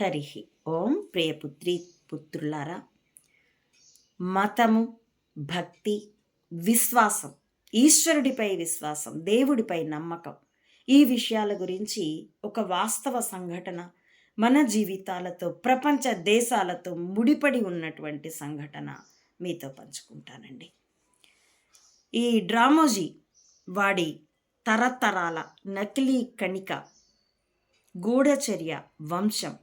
హరి. ఓం ప్రియపుత్రి పుత్రులారా మతము భక్తి విశ్వాసం ఈశ్వరుడిపై విశ్వాసం దేవుడిపై నమ్మకం ఈ విషయాల గురించి ఒక వాస్తవ సంఘటన మన జీవితాలతో ప్రపంచ దేశాలతో ముడిపడి ఉన్నటువంటి సంఘటన మీతో పంచుకుంటానండి. ఈ డ్రామోజీ వాడి తరతరాల నకిలీ కణిక గూఢచర్య వంశం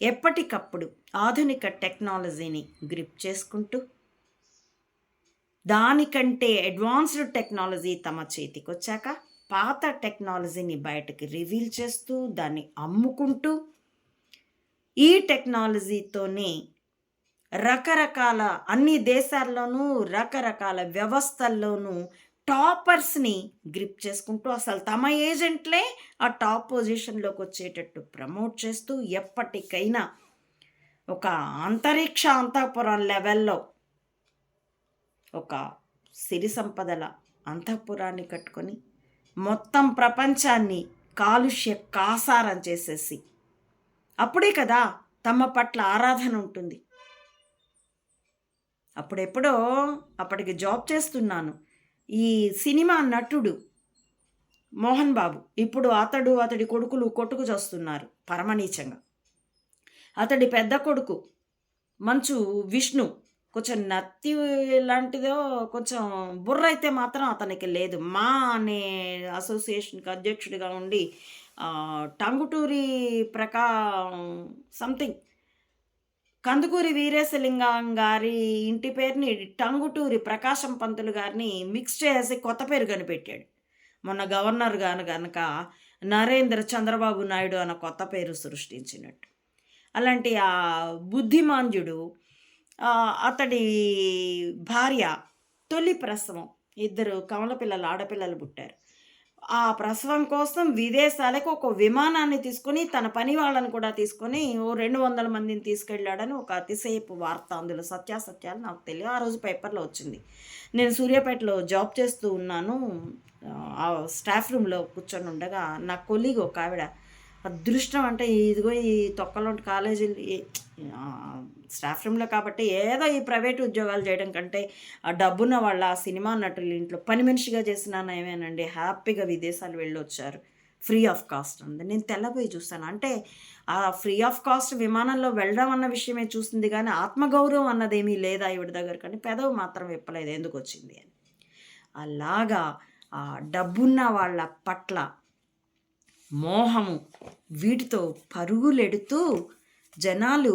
ఎప్పటికప్పుడు ఆధునిక టెక్నాలజీని గ్రిప్ చేసుకుంటూ దానికంటే అడ్వాన్స్డ్ టెక్నాలజీ తమ చేతికొచ్చాక పాత టెక్నాలజీని బయటకి రివీల్ చేస్తూ దాన్ని అమ్ముకుంటూ ఈ టెక్నాలజీతోనే రకరకాల అన్ని దేశాల్లోనూ రకరకాల వ్యవస్థల్లోనూ టాపర్స్ని గ్రిప్ చేసుకుంటూ అసలు తమ ఏజెంట్లే ఆ టాప్ పొజిషన్లోకి వచ్చేటట్టు ప్రమోట్ చేస్తూ ఎప్పటికైనా ఒక అంతరిక్ష అంతఃపురం లెవెల్లో ఒక సిరి సంపదల అంతఃపురాన్ని కట్టుకొని మొత్తం ప్రపంచాన్ని కాలుష్య కాసారం చేసేసి అప్పుడే కదా తమ పట్ల ఆరాధన ఉంటుంది. అప్పుడెప్పుడో అప్పటికి జాబ్ చేస్తున్నాను. ఈ సినిమా నటుడు మోహన్ బాబు. ఇప్పుడు అతడు అతడి కొడుకులు కొట్టుకు చేస్తున్నారు పరమనీచంగా. అతడి పెద్ద కొడుకు మంచు విష్ణు కొంచెం నత్తి లాంటిదో కొంచెం బుర్ర అయితే మాత్రం అతనికి లేదు. మా అనే అసోసియేషన్కి అధ్యక్షుడిగా ఉండి టంగుటూరి ప్రకా సంథింగ్ కందుకూరి వీరేశలింగం గారి ఇంటి పేరుని టంగుటూరి ప్రకాశం పంతులు గారిని మిక్స్ చేసి కొత్త పేరు కనిపెట్టాడు. మొన్న గవర్నర్ గాను కనుక నరేంద్ర చంద్రబాబు నాయుడు అన్న కొత్త పేరు సృష్టించినట్టు. అలాంటి ఆ బుద్ధిమాంద్యుడు అతడి భార్య తొలి ప్రసవం. ఇద్దరు కమల పిల్లలు ఆడపిల్లలు పుట్టారు. ఆ ప్రసవం కోసం విదేశాలకు ఒక విమానాన్ని తీసుకొని తన పని వాళ్ళని కూడా తీసుకొని ఓ రెండు వందల మందిని తీసుకెళ్ళాడని ఒక అతిశయపు వార్త అందులో సత్యాసత్యాలు నాకు తెలియదు. ఆ రోజు పేపర్లో వచ్చింది. నేను సూర్యాపేటలో జాబ్ చేస్తూ ఉన్నాను. ఆ స్టాఫ్ రూమ్లో కూర్చొని ఉండగా నా కొలీగ్ ఒక ఆవిడ అదృష్టం అంటే ఇదిగో ఈ తొక్కలోంటి కాలేజీలు స్టాఫ్ రూమ్లో కాబట్టి ఏదో ఈ ప్రైవేట్ ఉద్యోగాలు చేయడం కంటే ఆ డబ్బున్న వాళ్ళ ఆ సినిమా నటులు ఇంట్లో పని మనిషిగా చేసిన ఏమేనండి హ్యాపీగా విదేశాలు వెళ్ళొచ్చారు. ఫ్రీ ఆఫ్ కాస్ట్ ఉంది నేను తెల్లబోయి చూస్తాను. అంటే ఆ ఫ్రీ ఆఫ్ కాస్ట్ విమానంలో వెళ్ళడం అన్న విషయమే చూస్తుంది కానీ ఆత్మగౌరవం అన్నదేమీ లేదా ఇవిడి దగ్గర కానీ పెదవి మాత్రం విప్పలేదు. ఎందుకు వచ్చింది అని. అలాగా ఆ డబ్బున్న వాళ్ళ పట్ల మోహము. వీటితో పరుగులెడుతూ జనాలు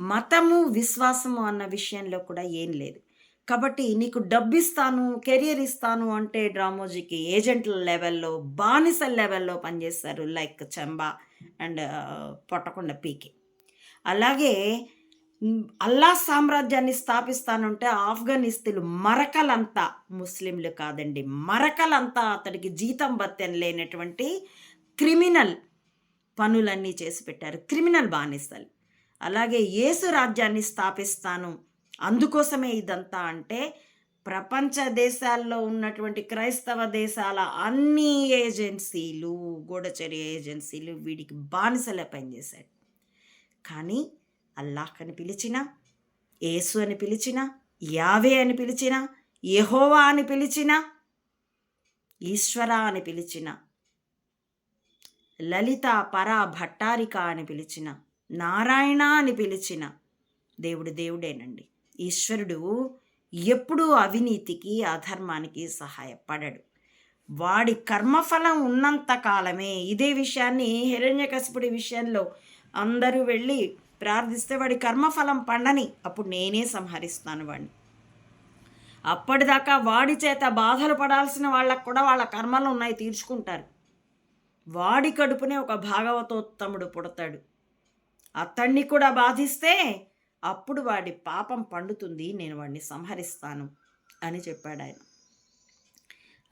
మతము విశ్వాసము అన్న విషయంలో కూడా ఏం లేదు. కాబట్టి నీకు డబ్బు ఇస్తాను కెరియర్ ఇస్తాను అంటే డ్రామోజీకి ఏజెంట్ల లెవెల్లో బానిసల లెవెల్లో పనిచేస్తారు లైక్ చంబా అండ్ పొట్టకొండ పీకి. అలాగే అల్లా సామ్రాజ్యాన్ని స్థాపిస్తానంటే ఆఫ్ఘనిస్తులు మరకలంతా ముస్లింలు కాదండి. మరకలంతా అతడికి జీతం బత్యం లేనటువంటి క్రిమినల్ పనులన్నీ చేసి పెట్టారు. క్రిమినల్ బానిసలు. అలాగే యేసు రాజ్యాన్ని స్థాపిస్తాను. అందుకోసమే ఇదంతా అంటే ప్రపంచ దేశాల్లో ఉన్నటువంటి క్రైస్తవ దేశాల అన్ని ఏజెన్సీలు గూఢచర్య ఏజెన్సీలు వీడికి బానిసలే పనిచేశాడు కానీ అల్లాహ్ అని పిలిచిన యేసు అని పిలిచిన యావే అని పిలిచిన యహోవా అని పిలిచిన ఈశ్వర అని పిలిచినా లలిత పరా భట్టారిక అని పిలిచిన నారాయణ అని పిలిచిన దేవుడు దేవుడేనండి. ఈశ్వరుడు ఎప్పుడూ అవినీతికి అధర్మానికి సహాయపడడు. వాడి కర్మఫలం ఉన్నంత కాలమే ఇదే విషయాన్ని హిరణ్యకశిపుడి విషయంలో అందరూ వెళ్ళి ప్రార్థిస్తే వాడి కర్మఫలం పండని అప్పుడు నేనే సంహరిస్తాను వాడిని అప్పటిదాకా వాడి చేత బాధలు పడాల్సిన వాళ్ళకు కూడా వాళ్ళ కర్మలు ఉన్నాయి తీర్చుకుంటారు. వాడి కడుపునే ఒక భాగవతోత్తముడు పుడతాడు. అతన్ని కూడా బాధిస్తే అప్పుడు వాడి పాపం పండుతుంది నేను వాడిని సంహరిస్తాను అని చెప్పాడు ఆయన.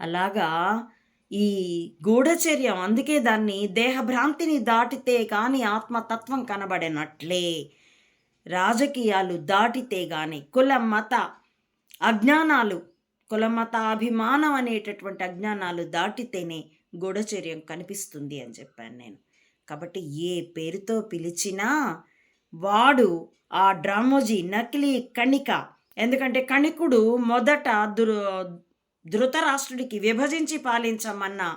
అలాగా ఈ గూఢచర్యం అందుకే దాన్ని దేహభ్రాంతిని దాటితే కానీ ఆత్మతత్వం కనబడినట్లే. రాజకీయాలు దాటితే కానీ కుల మత అజ్ఞానాలు కుల మత అభిమానం అనేటటువంటి అజ్ఞానాలు దాటితేనే గూఢచర్యం కనిపిస్తుంది అని చెప్పాను నేను. కాబట్టి ఏ పేరుతో పిలిచినా వాడు ఆ డ్రామోజీ నకిలీ కణిక. ఎందుకంటే కణికుడు మొదట దృ ధృతరాష్ట్రుడికి విభజించి పాలించమన్న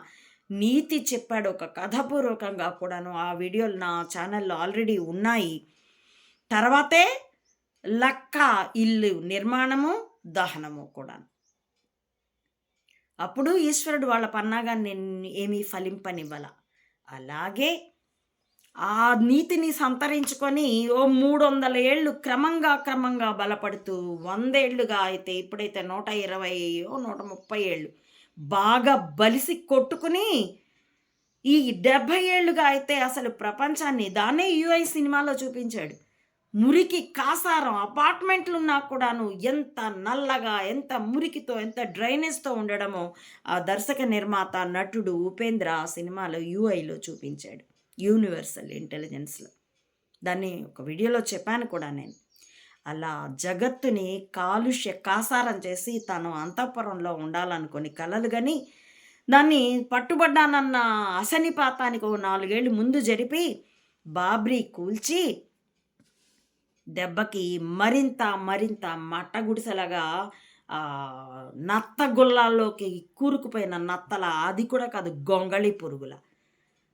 నీతి చెప్పాడు ఒక కథపూర్వకంగా కూడాను. ఆ వీడియోలు నా ఛానల్లో ఆల్రెడీ ఉన్నాయి. తర్వాతే లక్క ఇల్లు నిర్మాణము దహనము కూడా అప్పుడు ఈశ్వరుడు వాళ్ళ పన్నాగాన్ని ఏమీ ఫలింపనివ్వాల. అలాగే ఆ నీతిని సంతరించుకొని ఓ మూడు వందల ఏళ్ళు క్రమంగా క్రమంగా బలపడుతూ వందేళ్ళుగా అయితే ఇప్పుడైతే నూట ఇరవై నూట ముప్పై ఏళ్ళు బాగా బలిసి కొట్టుకుని ఈ డెబ్భై ఏళ్ళుగా అయితే అసలు ప్రపంచాన్ని దాన్నే యుఐ సినిమాలో చూపించాడు. మురికి కాసారం అపార్ట్మెంట్లున్నా కూడాను ఎంత నల్లగా ఎంత మురికితో ఎంత డ్రైనేజ్తో ఉండడమో ఆ దర్శక నిర్మాత నటుడు ఉపేంద్ర ఆ సినిమాలో యూఐలో చూపించాడు. యూనివర్సల్ ఇంటెలిజెన్స్లో. దాన్ని ఒక వీడియోలో చెప్పాను కూడా నేను. అలా జగత్తుని కాలుష్య కాసారం చేసి తను అంతఃపురంలో ఉండాలనుకుని కలలు కానీ దాన్ని పట్టుబడ్డానన్న అసనిపాతానికి ఓ నాలుగేళ్ళు ముందు జరిపి బాబ్రీ కూల్చి దెబ్బకి మరింత మరింత మట్టగుడిసెలగా నత్త గుల్లాల్లోకి కూరుకుపోయిన నత్తల అది కూడా కాదు గొంగళి పురుగుల.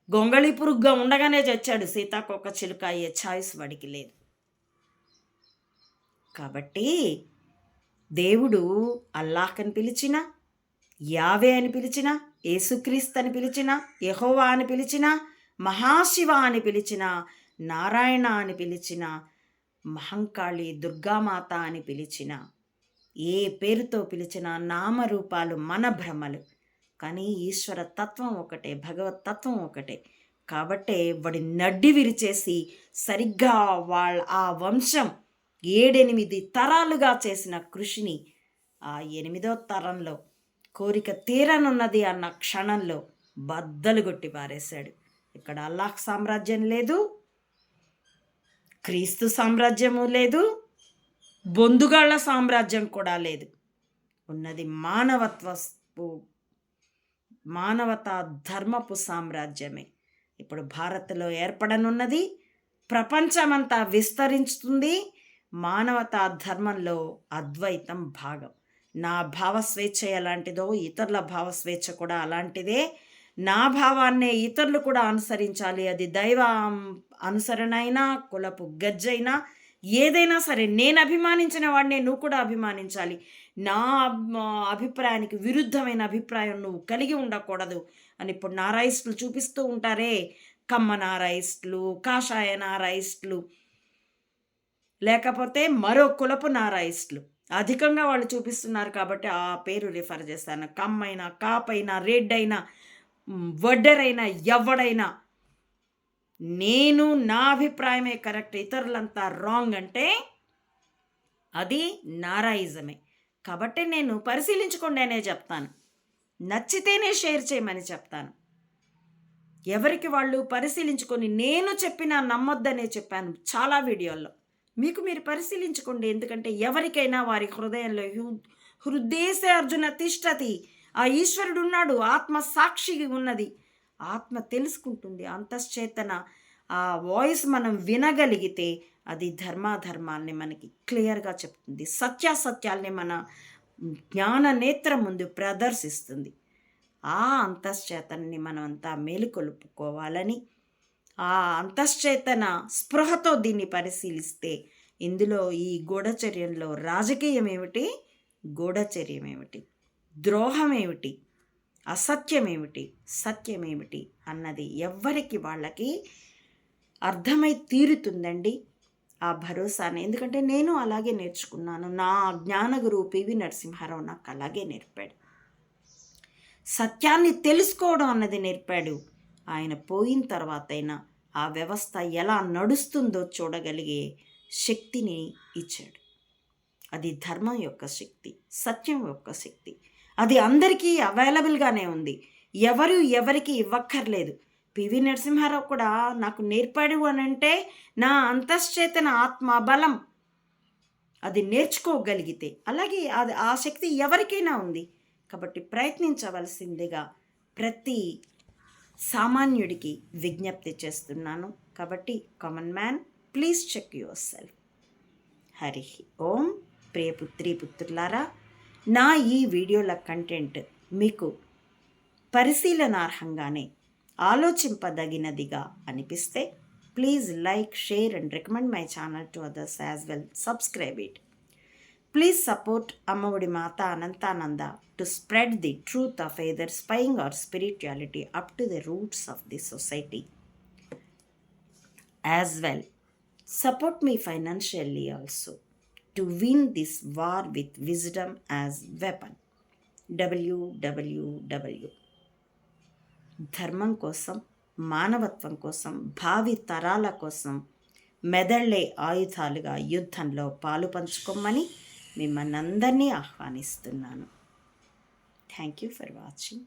గొంగళి పురుగుగా ఉండగానే చచ్చాడు సీతాకొక చిలుక అయ్యే ఛాయిస్ వాడికి లేదు. కాబట్టి దేవుడు అల్లాహ్ అని పిలిచిన యావే అని పిలిచిన యేసుక్రీస్తు అని పిలిచిన యహోవా అని పిలిచిన మహాశివ అని పిలిచిన నారాయణ అని పిలిచినా మహంకాళి దుర్గామాత అని పిలిచిన ఏ పేరుతో పిలిచిన నామరూపాలు మన భ్రమలు. కానీ ఈశ్వర తత్వం ఒకటే భగవత్ తత్వం ఒకటే. కాబట్టే వాడి నడ్డి విరిచేసి సరిగ్గా వాళ్ళ ఆ వంశం ఏడెనిమిది తరాలుగా చేసిన కృషిని ఆ ఎనిమిదో తరంలో కోరిక తీరనున్నది అన్న క్షణంలో బద్దలు కొట్టి పారేశాడు. ఇక్కడ అల్లాహ్ సామ్రాజ్యం లేదు క్రీస్తు సామ్రాజ్యము లేదు బొందుగాళ్ళ సామ్రాజ్యం కూడా లేదు. ఉన్నది మానవత్వపు మానవతా ధర్మపు సామ్రాజ్యమే. ఇప్పుడు భారత్లో ఏర్పడనున్నది ప్రపంచమంతా విస్తరించుతుంది మానవతా ధర్మంలో అద్వైతం భాగం. నా భావస్వేచ్ఛ ఎలాంటిదో ఇతరుల భావస్వేచ్ఛ కూడా అలాంటిదే. నా భావాన్నే ఇతరులు కూడా అనుసరించాలి. అది దైవ అనుసరణ అయినా కులపు గజ్జైనా ఏదైనా సరే నేను అభిమానించిన వాడినే నువ్వు కూడా అభిమానించాలి. నా అభిప్రాయానికి విరుద్ధమైన అభిప్రాయం నువ్వు కలిగి ఉండకూడదు అని ఇప్పుడు నారాయిస్టులు చూపిస్తూ ఉంటారే. కమ్మ నారాయిస్టులు కాషాయ నారాయిస్టులు లేకపోతే మరో కులపు నారాయిస్టులు అధికంగా వాళ్ళు చూపిస్తున్నారు కాబట్టి ఆ పేరు రిఫర్ చేస్తాను. కమ్మైనా కాపైనా రెడ్ అయినా వడ్డరైనా ఎవడైనా నేను నా అభిప్రాయమే కరెక్ట్ ఇతరులంతా రాంగ్ అంటే అది నారాయిజమే. కాబట్టి నేను పరిశీలించుకోండి అనే చెప్తాను. నచ్చితేనే షేర్ చేయమని చెప్తాను. ఎవరికి వాళ్ళు పరిశీలించుకొని నేను చెప్పినా నమ్మొద్దనే చెప్పాను చాలా వీడియోల్లో. మీకు మీరు పరిశీలించుకోండి ఎందుకంటే ఎవరికైనా వారి హృదయంలో హృ- అర్జున తిష్టతి. ఆ ఈశ్వరుడు ఉన్నాడు ఆత్మ సాక్షి ఉన్నది. ఆత్మ తెలుసుకుంటుంది. అంతశ్చేతన ఆ వాయిస్ మనం వినగలిగితే అది ధర్మాధర్మాల్ని మనకి క్లియర్గా చెప్తుంది. సత్యాసత్యాల్ని మన జ్ఞాన నేత్రం ముందు ప్రదర్శిస్తుంది. ఆ అంతశ్చేతన్ని మనమంతా మేలుకొలుపుకోవాలని ఆ అంతశ్చేతన స్పృహతో దీన్ని పరిశీలిస్తే ఇందులో ఈ గూఢచర్యంలో రాజకీయం ఏమిటి గూఢచర్యం ఏమిటి ద్రోహం ఏమిటి సత్యమేమిటి? అన్నది ఎవ్వరికి వాళ్ళకి అర్థమై తీరుతుందండి ఆ భరోసాని. ఎందుకంటే నేను అలాగే నేర్చుకున్నాను. నా జ్ఞానగురు పివి నరసింహారావు నాకు అలాగే నేర్పాడు. సత్యాన్ని తెలుసుకోవడం అన్నది నేర్పాడు. ఆయన పోయిన తర్వాత అయినా ఆ వ్యవస్థ ఎలా నడుస్తుందో చూడగలిగే శక్తిని ఇచ్చాడు. అది ధర్మం యొక్క శక్తి సత్యం యొక్క శక్తి. అది అందరికీ అవైలబుల్గానే ఉంది. ఎవరు ఎవరికి ఇవ్వక్కర్లేదు. పివి నరసింహారావు కూడా నాకు నేర్పాడు అని అంటే నా అంతశ్చేతన ఆత్మ బలం. అది నేర్చుకోగలిగితే. అలాగే అది ఆ శక్తి ఎవరికైనా ఉంది. కాబట్టి ప్రయత్నించవలసిందిగా ప్రతి సామాన్యుడికి విజ్ఞప్తి చేస్తున్నాను. కాబట్టి common man please check yourself. Hari Om. ప్రియపుత్రి పుత్రులారా నా ఈ వీడియోల కంటెంట్ మీకు పరిశీలనార్హంగానే ఆలోచింపదగినదిగా అనిపిస్తే please like share and recommend my channel to others as well subscribe it please support Amma Odi Mata Anantananda to spread the truth of either spying or spirituality up to the roots of the society as well support me financially also to win this war with wisdom as weapon W W W ధర్మం కోసం మానవత్వం కోసం భావి తరాల కోసం మెదళ్ళే ఆయుధాలుగా యుద్ధంలో పాలు పంచుకోమని మిమ్మల్ని అందరినీ ఆహ్వానిస్తున్నాను. Thank you for watching